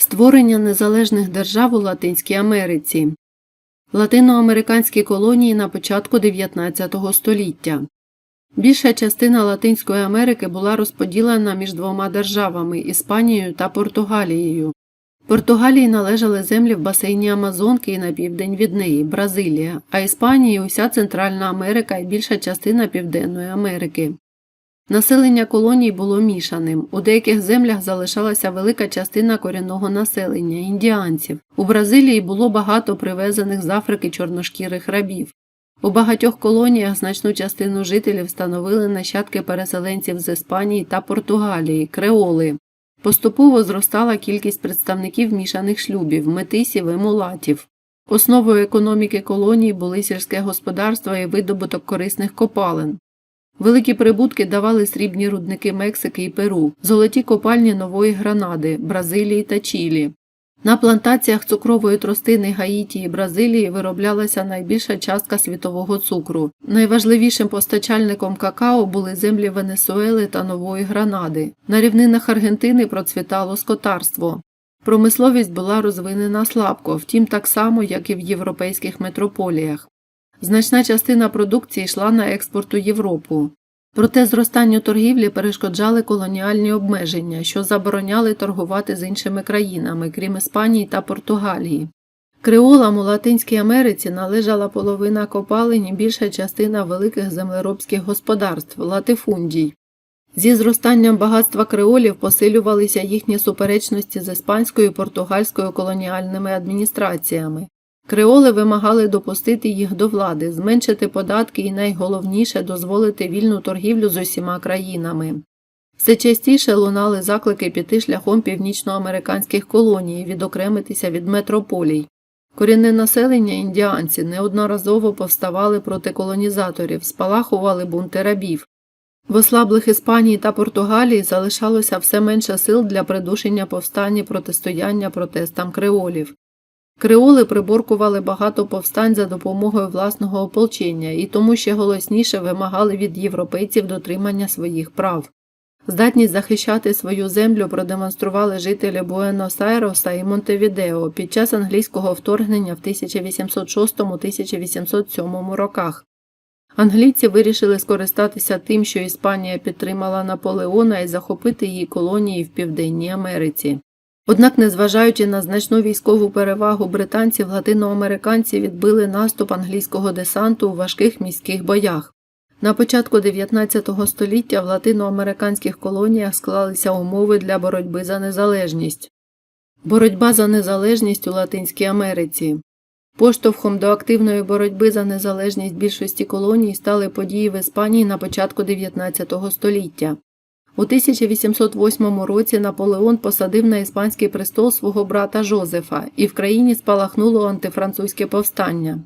Створення незалежних держав у Латинській Америці. Латиноамериканські колонії на початку 19 століття. Більша частина Латинської Америки була розподілена між двома державами Іспанією та Португалією. Португалії належали землі в басейні Амазонки і на південь від неї Бразилія, а Іспанії уся Центральна Америка і більша частина Південної Америки. Населення колоній було мішаним. У деяких землях залишалася велика частина корінного населення індіанців. У Бразилії було багато привезених з Африки чорношкірих рабів. У багатьох колоніях значну частину жителів становили нащадки переселенців з Іспанії та Португалії, креоли. Поступово зростала кількість представників мішаних шлюбів, метисів і мулатів. Основою економіки колоній були сільське господарство і видобуток корисних копалин. Великі прибутки давали срібні рудники Мексики і Перу, золоті копальні Нової Гранади, Бразилії та Чилі. На плантаціях цукрової тростини Гаїті і Бразилії вироблялася найбільша частка світового цукру. Найважливішим постачальником какао були землі Венесуели та Нової Гранади. На рівнинах Аргентини процвітало скотарство. Промисловість була розвинена слабко, втім так само, як і в європейських метрополіях. Значна частина продукції йшла на експорт у Європу. Проте зростанню торгівлі перешкоджали колоніальні обмеження, що забороняли торгувати з іншими країнами, крім Іспанії та Португалії. Креолам у Латинській Америці належала половина копалень і більша частина великих землеробських господарств латифундій. Зі зростанням багатства креолів посилювалися їхні суперечності з іспанською і португальською колоніальними адміністраціями. Креоли вимагали допустити їх до влади, зменшити податки і найголовніше дозволити вільну торгівлю з усіма країнами. Все частіше лунали заклики піти шляхом північноамериканських колоній, відокремитися від метрополій. Корінне населення індіанці неодноразово повставали проти колонізаторів, спалахували бунти рабів. В ослаблих Іспанії та Португалії залишалося все менше сил для придушення повстань і протистояння протестам креолів. Креоли приборкували багато повстань за допомогою власного ополчення і тому ще голосніше вимагали від європейців дотримання своїх прав. Здатність захищати свою землю продемонстрували жителі Буенос-Айреса і Монтевідео під час англійського вторгнення в 1806-1807 роках. Англійці вирішили скористатися тим, що Іспанія підтримала Наполеона і захопити її колонії в Південній Америці. Однак, незважаючи на значну військову перевагу британців, латиноамериканці відбили наступ англійського десанту у важких міських боях. На початку 19 століття в латиноамериканських колоніях склалися умови для боротьби за незалежність. Боротьба за незалежність у Латинській Америці. Поштовхом до активної боротьби за незалежність більшості колоній стали події в Іспанії на початку 19 століття. У 1808 році Наполеон посадив на іспанський престол свого брата Жозефа, і в країні спалахнуло антифранцузьке повстання.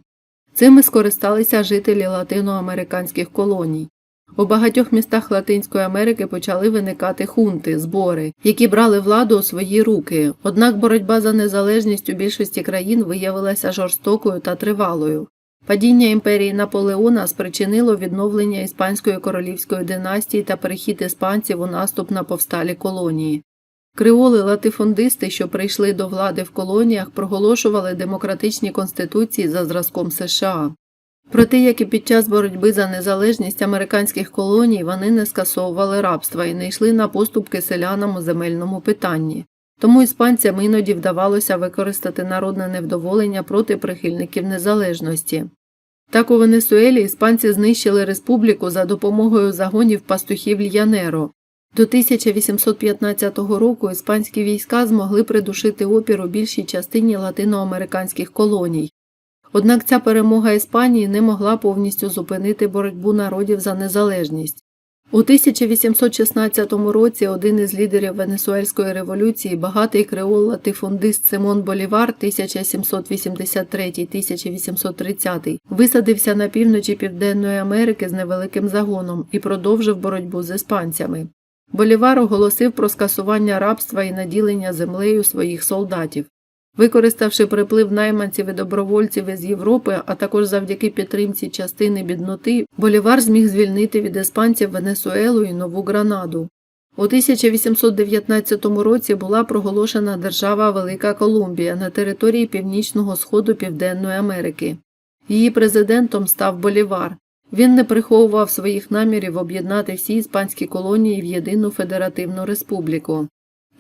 Цими скористалися жителі латиноамериканських колоній. У багатьох містах Латинської Америки почали виникати хунти, збори, які брали владу у свої руки, однак боротьба за незалежність у більшості країн виявилася жорстокою та тривалою. Падіння імперії Наполеона спричинило відновлення іспанської королівської династії та перехід іспанців у наступ на повсталі колонії. Креоли латифундисти, що прийшли до влади в колоніях, проголошували демократичні конституції за зразком США. Проте, як і під час боротьби за незалежність американських колоній, вони не скасовували рабства і не йшли на поступки селянам у земельному питанні. Тому іспанцям іноді вдавалося використати народне невдоволення проти прихильників незалежності. Так у Венесуелі іспанці знищили республіку за допомогою загонів пастухів Л'янеро. До 1815 року іспанські війська змогли придушити опір у більшій частині латиноамериканських колоній. Однак ця перемога Іспанії не могла повністю зупинити боротьбу народів за незалежність. У 1816 році один із лідерів Венесуельської революції, багатий креол латифундист Симон Болівар 1783-1830, висадився на півночі Південної Америки з невеликим загоном і продовжив боротьбу з іспанцями. Болівар оголосив про скасування рабства і наділення землею своїх солдатів. Використавши приплив найманців і добровольців із Європи, а також завдяки підтримці частини бідноти, Болівар зміг звільнити від іспанців Венесуелу і Нову Гранаду. У 1819 році була проголошена держава Велика Колумбія на території північного сходу Південної Америки. Її президентом став Болівар. Він не приховував своїх намірів об'єднати всі іспанські колонії в єдину федеративну республіку.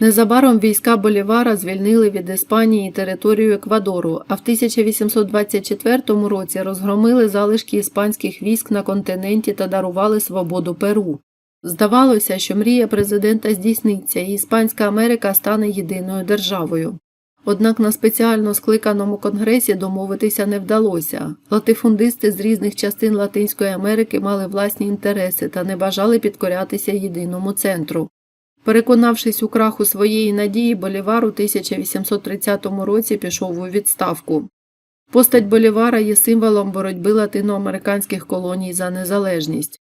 Незабаром війська Болівара звільнили від Іспанії територію Еквадору, а в 1824 році розгромили залишки іспанських військ на континенті та дарували свободу Перу. Здавалося, що мрія президента здійсниться і Іспанська Америка стане єдиною державою. Однак на спеціально скликаному конгресі домовитися не вдалося. Латифундисти з різних частин Латинської Америки мали власні інтереси та не бажали підкорятися єдиному центру. Переконавшись у краху своєї надії, Болівар у 1830 році пішов у відставку. Постать Болівара є символом боротьби латиноамериканських колоній за незалежність.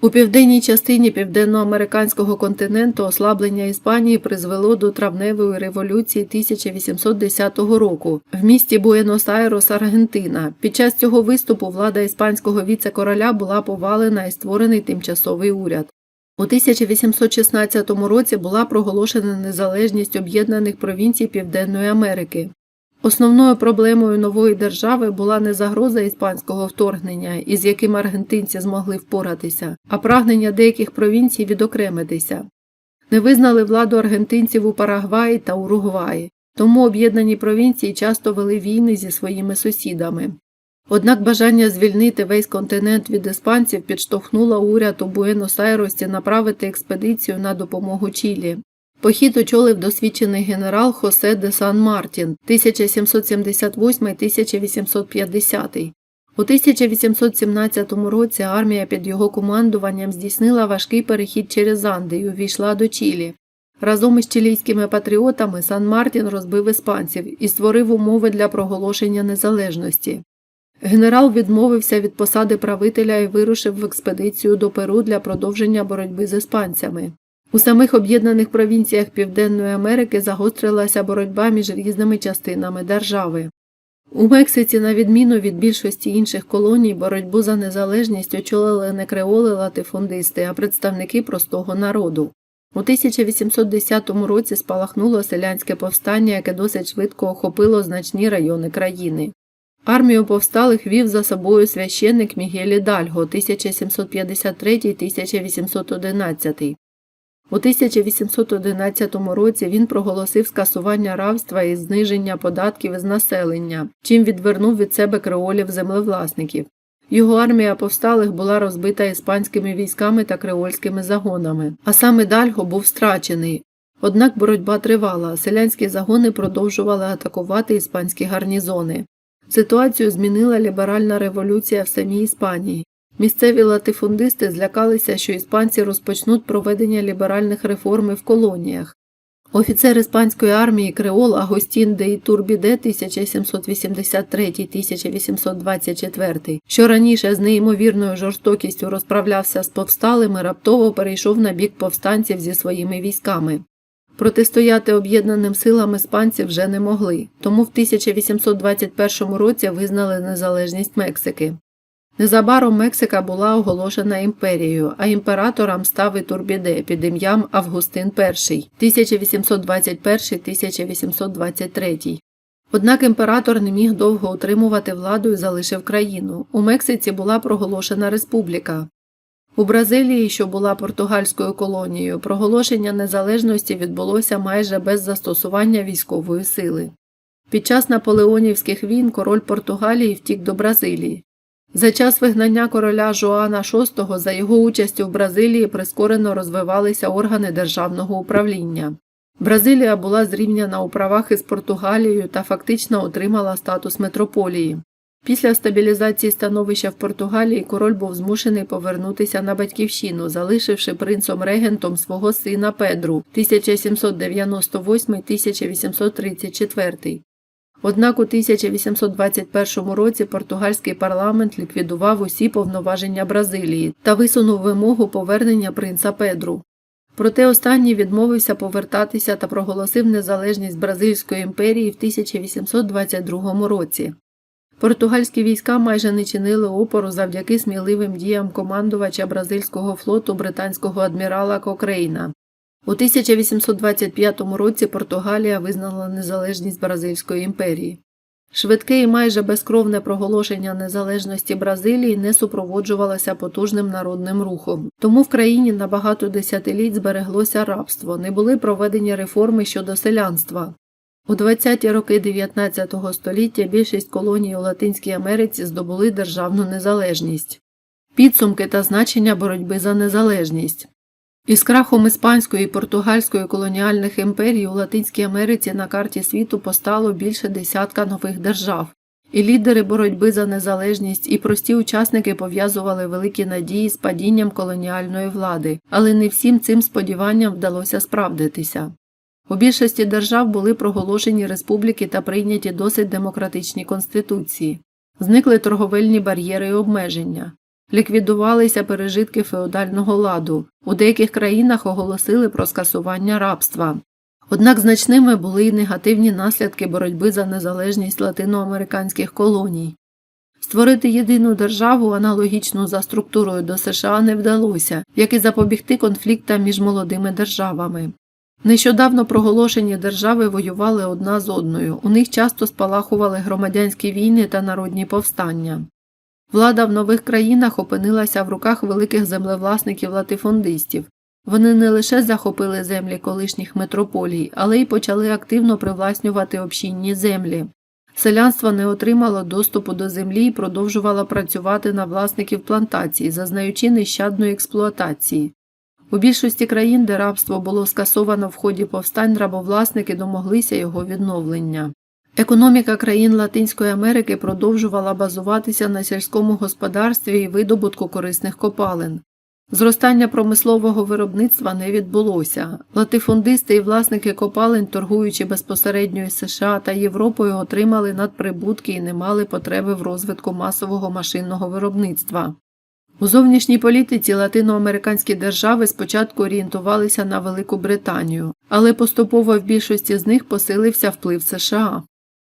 У південній частині південноамериканського континенту ослаблення Іспанії призвело до травневої революції 1810 року в місті Буенос-Айрес, Аргентина. Під час цього виступу влада іспанського віце-короля була повалена і створений тимчасовий уряд. У 1816 році була проголошена незалежність об'єднаних провінцій Південної Америки. Основною проблемою нової держави була не загроза іспанського вторгнення, із яким аргентинці змогли впоратися, а прагнення деяких провінцій відокремитися. Не визнали владу аргентинців у Парагваї та Уругваї, тому об'єднані провінції часто вели війни зі своїми сусідами. Однак бажання звільнити весь континент від іспанців підштовхнуло уряд у Буенос-Айресі направити експедицію на допомогу Чилі. Похід очолив досвідчений генерал Хосе де Сан Мартін 1778-1850. У 1817 році армія під його командуванням здійснила важкий перехід через Анди і увійшла до Чилі. Разом із чилійськими патріотами Сан Мартін розбив іспанців і створив умови для проголошення незалежності. Генерал відмовився від посади правителя і вирушив в експедицію до Перу для продовження боротьби з іспанцями. У самих об'єднаних провінціях Південної Америки загострилася боротьба між різними частинами держави. У Мексиці, на відміну від більшості інших колоній, боротьбу за незалежність очолили не креоли латифундисти, а представники простого народу. У 1810 році спалахнуло селянське повстання, яке досить швидко охопило значні райони країни. Армію повсталих вів за собою священник Мігелі Дальго 1753-1811. У 1811 році він проголосив скасування рабства і зниження податків із населення, чим відвернув від себе креолів землевласників. Його армія повсталих була розбита іспанськими військами та креольськими загонами, а саме Дальго був страчений. Однак боротьба тривала, селянські загони продовжували атакувати іспанські гарнізони. Ситуацію змінила ліберальна революція в самій Іспанії. Місцеві латифундисти злякалися, що іспанці розпочнуть проведення ліберальних реформ в колоніях. Офіцер іспанської армії Креол Агостін де Ітурбіде 1783-1824, що раніше з неймовірною жорстокістю розправлявся з повсталими, раптово перейшов на бік повстанців зі своїми військами. Протистояти об'єднаним силам іспанці вже не могли, тому в 1821 році визнали незалежність Мексики. Незабаром Мексика була оголошена імперією, а імператором став Ітурбіде під ім'ям Августин І 1821-1823. Однак імператор не міг довго утримувати владу і залишив країну. У Мексиці була проголошена республіка. У Бразилії, що була португальською колонією, проголошення незалежності відбулося майже без застосування військової сили. Під час наполеонівських війн король Португалії втік до Бразилії. За час вигнання короля Жоана VI за його участю в Бразилії прискорено розвивалися органи державного управління. Бразилія була зрівняна у правах із Португалією та фактично отримала статус метрополії. Після стабілізації становища в Португалії король був змушений повернутися на батьківщину, залишивши принцом регентом свого сина Педру 1798-1834. Однак у 1821 році португальський парламент ліквідував усі повноваження Бразилії та висунув вимогу повернення принца Педру. Проте останній відмовився повертатися та проголосив незалежність Бразильської імперії в 1822 році. Португальські війська майже не чинили опору завдяки сміливим діям командувача бразильського флоту британського адмірала Кокрейна. У 1825 році Португалія визнала незалежність Бразильської імперії. Швидке і майже безкровне проголошення незалежності Бразилії не супроводжувалося потужним народним рухом. Тому в країні на багато десятиліть збереглося рабство, не були проведені реформи щодо селянства. У 20-ті роки 19 століття більшість колоній у Латинській Америці здобули державну незалежність. Підсумки та значення боротьби за незалежність. Із крахом Іспанської і Португальської колоніальних імперій у Латинській Америці на карті світу постало більше десятка нових держав, і лідери боротьби за незалежність і прості учасники пов'язували великі надії з падінням колоніальної влади, але не всім цим сподіванням вдалося справдитися. У більшості держав були проголошені республіки та прийняті досить демократичні конституції, зникли торговельні бар'єри і обмеження. Ліквідувалися пережитки феодального ладу, у деяких країнах оголосили про скасування рабства. Однак значними були й негативні наслідки боротьби за незалежність латиноамериканських колоній. Створити єдину державу, аналогічну за структурою до США, не вдалося, як і запобігти конфліктам між молодими державами. Нещодавно проголошені держави воювали одна з одною, у них часто спалахували громадянські війни та народні повстання. Влада в нових країнах опинилася в руках великих землевласників латифундистів. Вони не лише захопили землі колишніх метрополій, але й почали активно привласнювати общинні землі. Селянство не отримало доступу до землі і продовжувало працювати на власників плантацій, зазнаючи нещадної експлуатації. У більшості країн, де рабство було скасовано в ході повстань, рабовласники домоглися його відновлення. Економіка країн Латинської Америки продовжувала базуватися на сільському господарстві і видобутку корисних копалин. Зростання промислового виробництва не відбулося. Латифундисти і власники копалин, торгуючи безпосередньо із США та Європою, отримали надприбутки і не мали потреби в розвитку масового машинного виробництва. У зовнішній політиці латиноамериканські держави спочатку орієнтувалися на Велику Британію, але поступово в більшості з них посилився вплив США.